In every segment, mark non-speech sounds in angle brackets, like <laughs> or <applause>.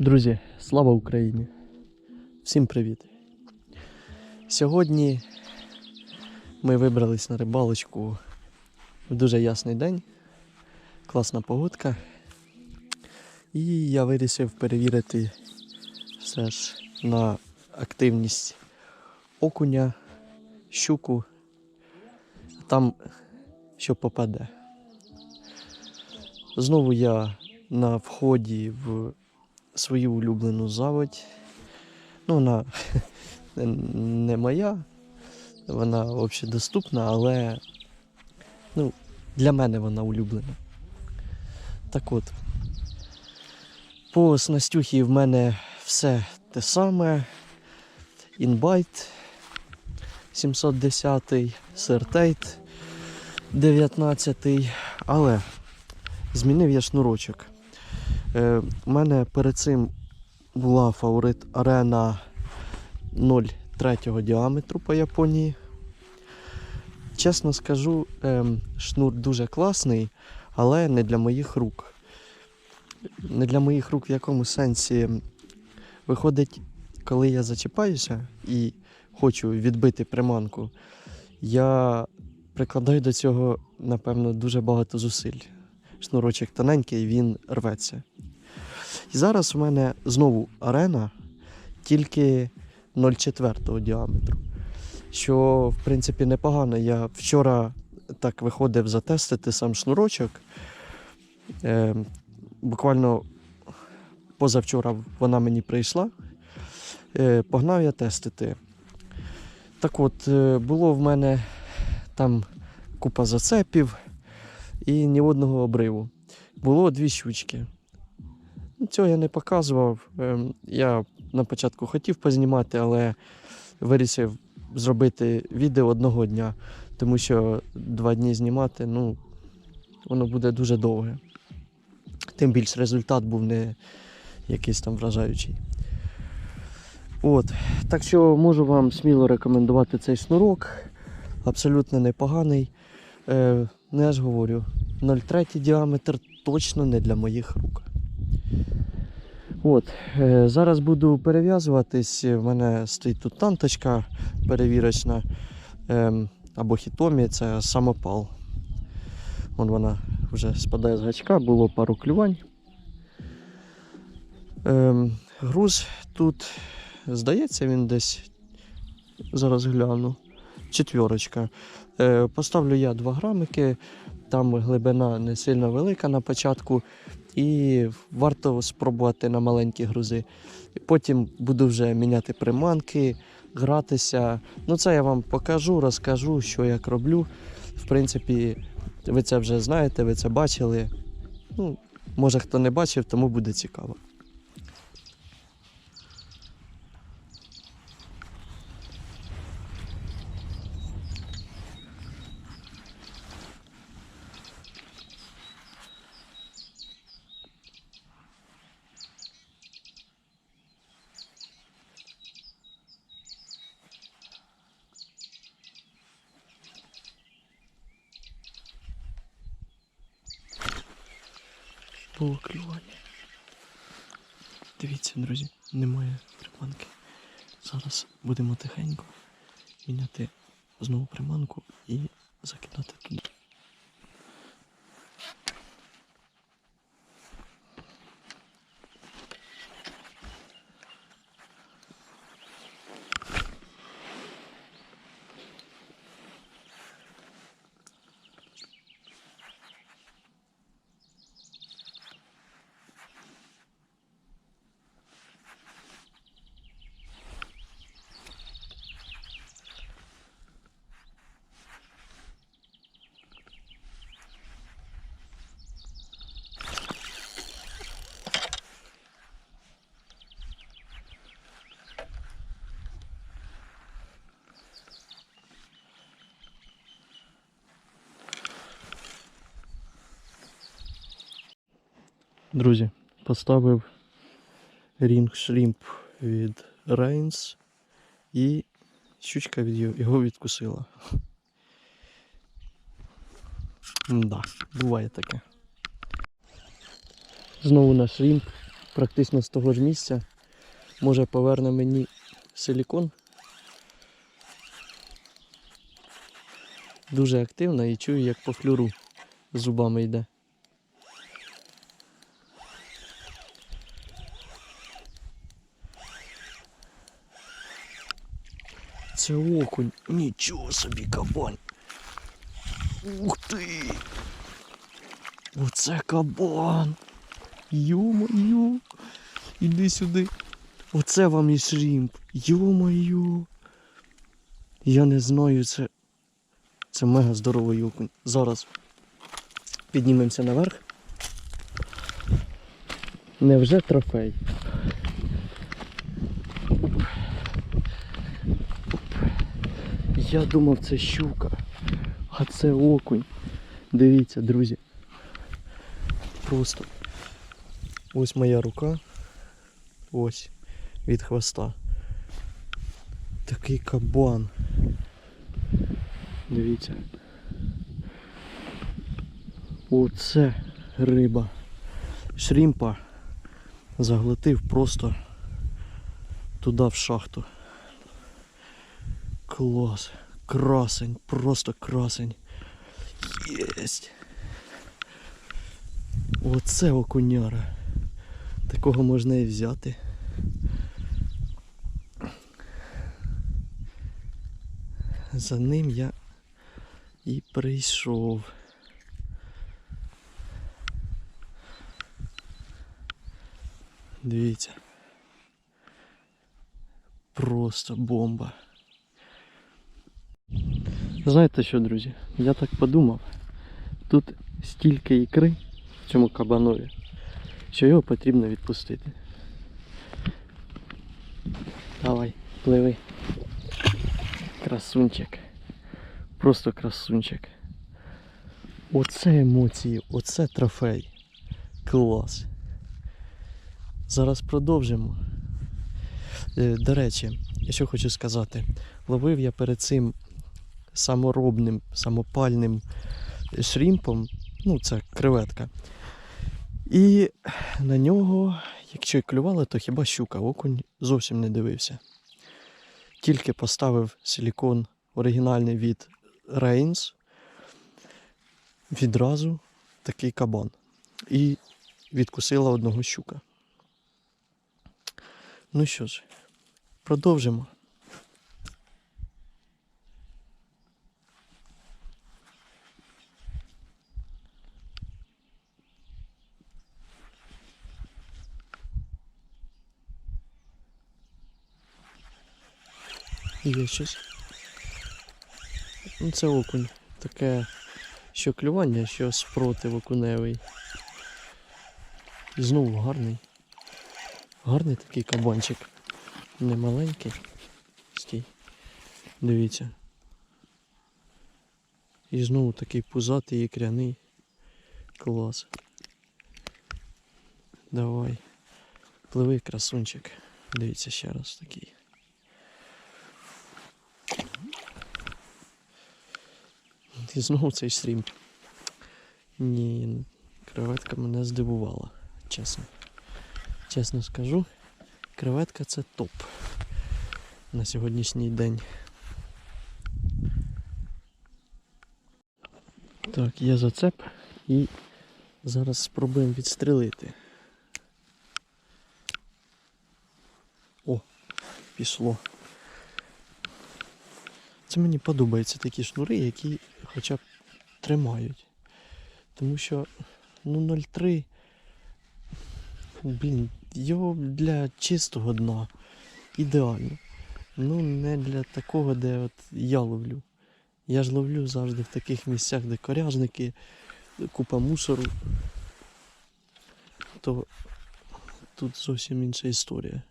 Друзі, слава Україні! Всім привіт! Сьогодні ми вибрались на рибалочку в дуже ясний день, класна погодка. І я вирішив перевірити все ж на активність окуня, щуку, там що попаде. Знову я на вході в свою улюблену заводь. Ну, вона <laughs> не моя, вона взагалі доступна, але ну, для мене вона улюблена. Так от, по снастюхі в мене все те саме. Інбайт 710, Сертейт 19, але змінив я шнурочок. Е, у мене перед цим була фаворит арена 0,3 діаметру по Японії. Чесно скажу, ем, шнур дуже класний, але не для моїх рук. Не для моїх рук в якому сенсі виходить, коли я зачіпаюся і хочу відбити приманку, я прикладаю до цього, напевно, дуже багато зусиль. Шнурочок тоненький, він рветься. І зараз у мене знову арена, тільки 0,4 діаметру. Що, в принципі, непогано. Я вчора так виходив затестити сам шнурочок. Е, буквально позавчора вона мені прийшла. Е, погнав я тестити. Так от, е, було в мене там купа зацепів і ні одного обриву. Було дві щучки. Ну, Цього я не показував. Ем, Я на початку хотів познімати, але вирішив зробити відео одного дня, тому що два дні знімати, ну, воно буде дуже довге. Тим більш результат був не якийсь там вражаючий. От. Так що можу вам сміло рекомендувати цей шнурок. Абсолютно непоганий. Е, ну я ж говорю, 0,3 діаметр точно не для моїх рук. От, е, зараз буду перев'язуватись. У мене стоїть тут танточка перевірочна. Е, або хітомі, це самопал. Вон вона вже спадає з гачка, було пару клювань. Е, груз тут, здається, він десь зараз гляну. Четвірочка. Е, поставлю я 2 грамики, там глибина не сильно велика на початку, і варто спробувати на маленькі грузи. Потім буду вже міняти приманки, гратися. Ну, це я вам покажу, розкажу, що як роблю. В принципі, ви це вже знаєте, ви це бачили. Ну, може хто не бачив, тому буде цікаво. Було клювання. Дивіться, друзі, немає приманки. Зараз будемо тихенько міняти знову приманку і закидати туди. Друзі, поставив рінг шрімп від Reigns і щучка від його- відкусила. Да, буває таке. Знову на шрімп практично з того ж місця. Може поверне мені силікон. Дуже активна і чую, як по флюру зубами йде. Це окунь. Нічого собі кабань. Ух ти! Оце кабан. Йо-моє. Іди сюди. Оце вам і шрімп. Йо-моє. Я не знаю, це. Це мега здоровий окунь. Зараз піднімемося наверх. Невже трофей? Я думав, це щука, а це окунь. Дивіться, друзі. Просто ось моя рука. Ось від хвоста. Такий кабан. Дивіться. Оце риба. Шрімпа заглотив просто туди в шахту. Клас. Красень, просто красень. Єсть. Оце окуняра. Такого можна і взяти. За ним я і прийшов. Дивіться. Просто бомба. Знаєте що, друзі? Я так подумав. Тут стільки ікри в цьому кабанові, що його потрібно відпустити. Давай, пливи. Красунчик. Просто красунчик. Оце емоції, оце трофей. Клас. Зараз продовжимо. Е, До речі, що хочу сказати, ловив я перед цим саморобним, самопальним шрімпом, ну це креветка. І на нього, якщо й клювало, то хіба щука, окунь зовсім не дивився. Тільки поставив силікон оригінальний від Reigns, відразу такий кабан. І відкусила одного щука. Ну що ж, продовжимо. Є щось. Ну, це окунь. Таке, що клювання, що спротив окуневий. І знову гарний. Гарний такий кабанчик. Не маленький. Стій. Дивіться. І знову такий пузатий ікряний. Клас. Давай. Пливи, красунчик. Дивіться ще раз такий. І знову цей стрім. Ні, креветка мене здивувала, чесно. Чесно скажу, креветка це топ на сьогоднішній день. Так, є зацеп і зараз спробуємо відстрелити. О, пішло. Це мені подобаються такі шнури, які хоча б тримають. Тому що ну 0,3 Блін, його для чистого дна ідеально. Ну, не для такого, де от я ловлю. Я ж ловлю завжди в таких місцях, де коряжники, купа мусору. То тут зовсім інша історія.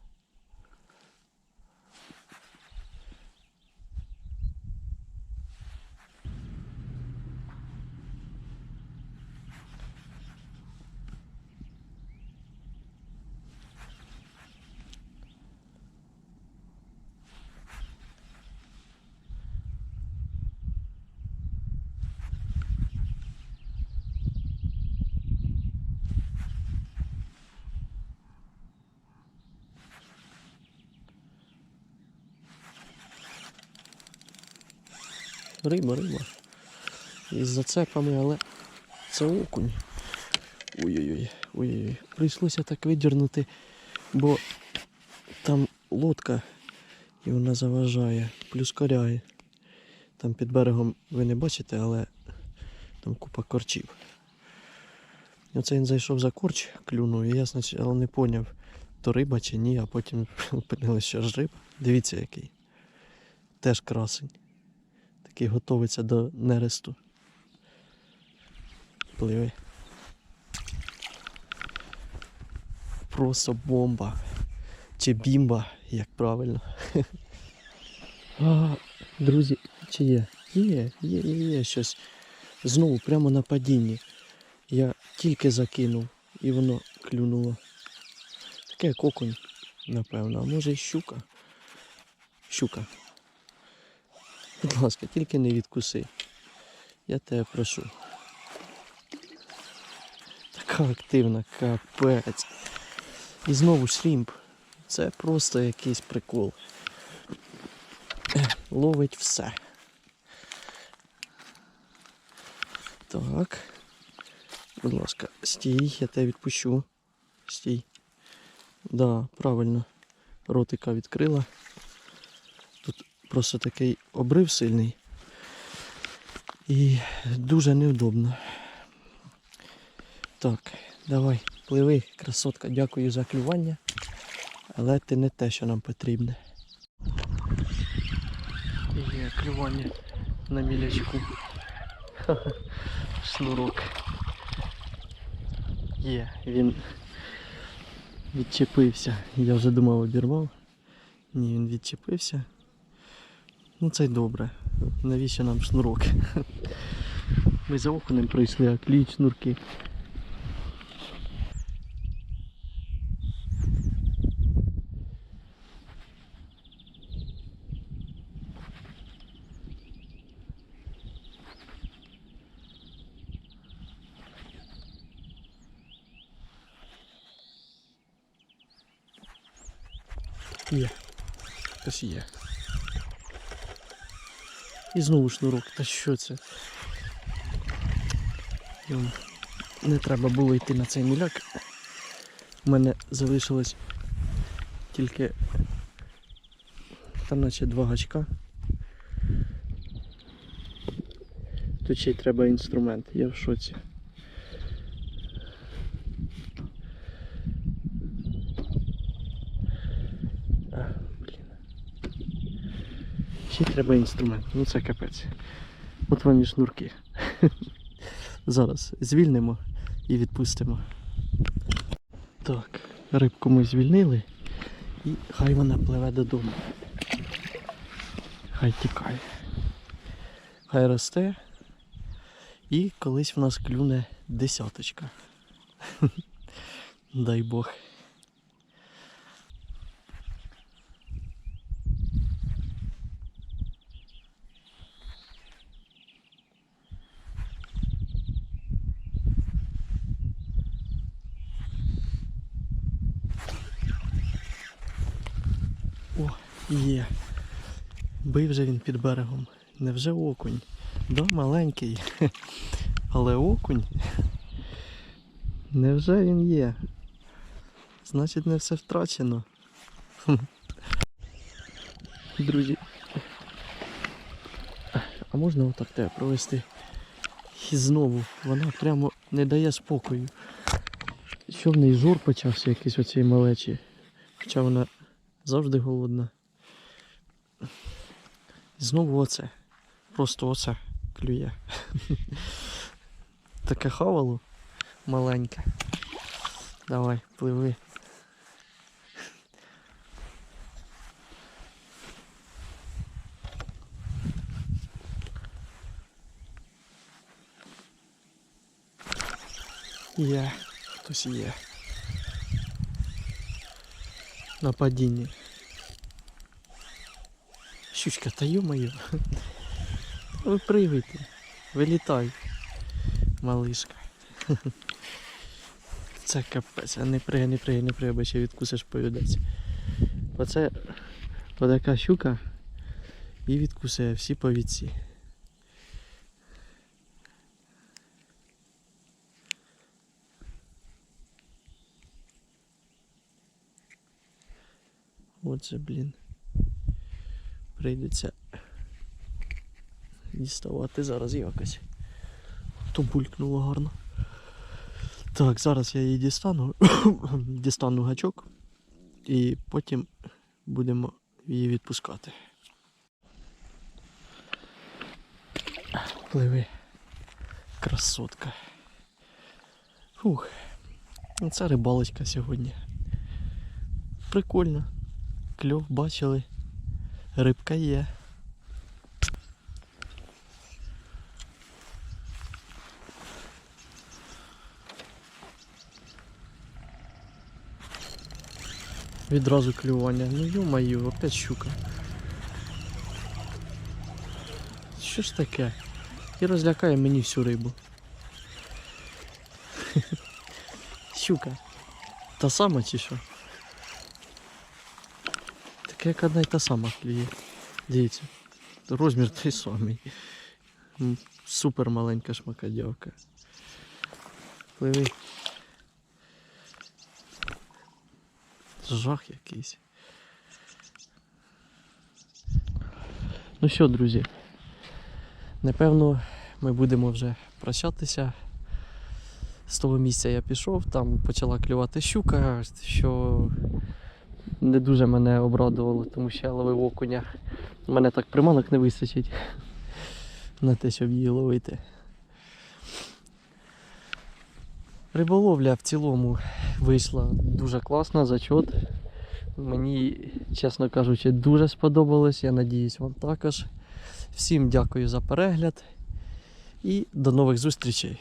Риба, риба. Із зацепами, але це окунь. Ой-ой-ой, ой-ой. Прийшлося так видірнути, бо там лодка і вона заважає, плюс коряє. Там під берегом ви не бачите, але там купа корчів. Оце він зайшов за корч, клюнув, і я спочатку не поняв, то риба чи ні, а потім <laughs> опинилось, що ж риба. Дивіться який. Теж красень. Такий готовиться до нересту. Пливи. Просто бомба. Чи бімба, як правильно. <laughs> А, друзі, чи є? Є, є, є, є щось. Знову прямо на падінні. Я тільки закинув і воно клюнуло. Таке окунь, напевно, а може й щука. Щука. Будь ласка, тільки не відкуси. Я тебе прошу. Така активна, капець. І знову шрімп. Це просто якийсь прикол. Ловить все. Так. Будь ласка, стій, я тебе відпущу. Стій. Да, правильно. Ротика відкрила. Просто такий обрив сильний. І дуже неудобно. Так, давай, пливи, красотка, дякую за клювання. Але ти не те, що нам потрібне. Є клювання на мілячку. <laughs> Шнурок. Є, він відчепився. Я вже думав обірвав. Ні, він відчепився. Ну це й добре. Навіщо нам шнурок? Ми за окунем пройшли, а кліють шнурки. Є. Хтось є. І знову шнурок. Та що це? Не треба було йти на цей міляк. У мене залишилось тільки там наче два гачка. Тут ще й треба інструмент, я в шоці. Ще треба інструмент. Ну це капець. От вам і шнурки. <laughs> Зараз звільнимо і відпустимо. Так, рибку ми звільнили і хай вона пливе додому. Хай тікає. Хай росте. І колись в нас клюне десяточка. <laughs> Дай Бог. О, є. Бив вже він під берегом. Невже окунь? Да, маленький. <laughs> Але окунь. Невже він є? Значить не все втрачено. <laughs> Друзі. А можна отак тебе провести? І знову вона прямо не дає спокою. Що в неї жур почався якийсь оцій малечі. Хоча вона завжди голодна. Знову оце. Просто оце клює. Таке хавало маленьке. Давай, пливи. Є, хтось є. На падінні. Щучка, та ё-моё. Випригуй ти, вилітай, малишка. Це капець, а не пригай, не пригай, не пригай, бо ще відкусиш повідець. Оце отака щука і відкусає всі повідці. Оце, блін. Прийдеться діставати зараз якось. То булькнуло гарно. Так, зараз я її дістану. <coughs> дістану гачок і потім будемо її відпускати. Пливи. Красотка. Фух. Це рибалочка сьогодні. Прикольно. Кльов бачили. Рибка є. Відразу клювання. Ну ё-моё, опять щука. Що ж таке? І розлякає мені всю рибу. <laughs> Щука. Та сама чи що? Таке як одна й та сама клює. Дивіться. Розмір той самий. Супер маленька шмакодявка. Пливи. Жах якийсь. Ну що, друзі, напевно, ми будемо вже прощатися. З того місця я пішов, там почала клювати щука, що не дуже мене обрадувало, тому що я ловив окуня. У мене так приманок не вистачить <laughs> на те, щоб її ловити. Риболовля в цілому вийшла дуже класна, зачот. Мені, чесно кажучи, дуже сподобалось. Я надіюсь, вам також. Всім дякую за перегляд і до нових зустрічей.